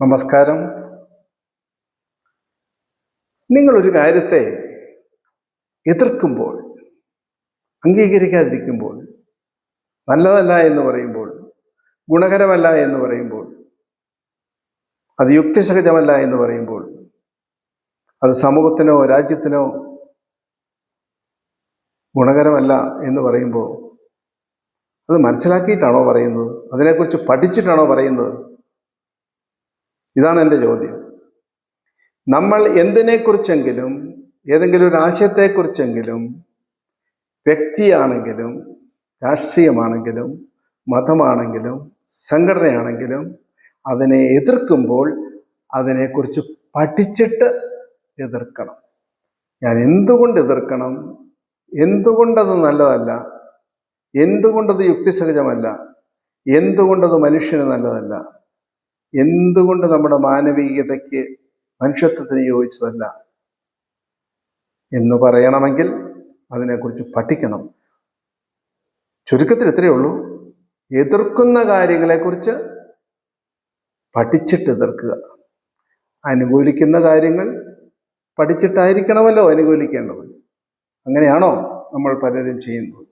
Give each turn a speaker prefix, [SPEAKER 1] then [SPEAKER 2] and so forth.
[SPEAKER 1] നമസ്കാരം. നിങ്ങളൊരു കാര്യത്തെ എതിർക്കുമ്പോൾ അംഗീകരിക്കാതിരിക്കുമ്പോൾ നല്ലതല്ല എന്ന് പറയുമ്പോൾ ഗുണകരമല്ല എന്ന് പറയുമ്പോൾ അത് യുക്തിസഹജമല്ല എന്ന് പറയുമ്പോൾ അത് സമൂഹത്തിനോ രാജ്യത്തിനോ ഗുണകരമല്ല എന്ന് പറയുമ്പോൾ അത് മനസ്സിലാക്കിയിട്ടാണോ പറയുന്നത്? അതിനെക്കുറിച്ച് പഠിച്ചിട്ടാണോ പറയുന്നത്? ഇതാണ് എന്റെ ചോദ്യം. നമ്മൾ എന്തിനെക്കുറിച്ചെങ്കിലും ഏതെങ്കിലും ഒരു ആശയത്തെക്കുറിച്ചെങ്കിലും വ്യക്തിയാണെങ്കിലും രാഷ്ട്രീയമാണെങ്കിലും മതമാണെങ്കിലും സംഘടനയാണെങ്കിലും അതിനെ എതിർക്കുമ്പോൾ അതിനെക്കുറിച്ച് പഠിച്ചിട്ട് എതിർക്കണം. ഞാൻ എന്തുകൊണ്ട് എതിർക്കണം? എന്തുകൊണ്ടത് നല്ലതല്ല? എന്തുകൊണ്ടത് യുക്തിസഹജമല്ല? എന്തുകൊണ്ടത് മനുഷ്യന് നല്ലതല്ല? എന്തുകൊണ്ട് നമ്മുടെ മാനവികതയ്ക്ക് മനുഷ്യത്വത്തിന് യോജിച്ചതല്ല എന്ന് പറയണമെങ്കിൽ അതിനെക്കുറിച്ച് പഠിക്കണം. ചുരുക്കത്തിൽ ഇത്രയേ ഉള്ളൂ. എതിർക്കുന്ന കാര്യങ്ങളെക്കുറിച്ച് പഠിച്ചിട്ട് എതിർക്കുക. അനുകൂലിക്കുന്ന കാര്യങ്ങൾ പഠിച്ചിട്ടായിരിക്കണമല്ലോ അനുകൂലിക്കേണ്ടത്. അങ്ങനെയാണോ നമ്മൾ പലരും ചെയ്യുന്നത്?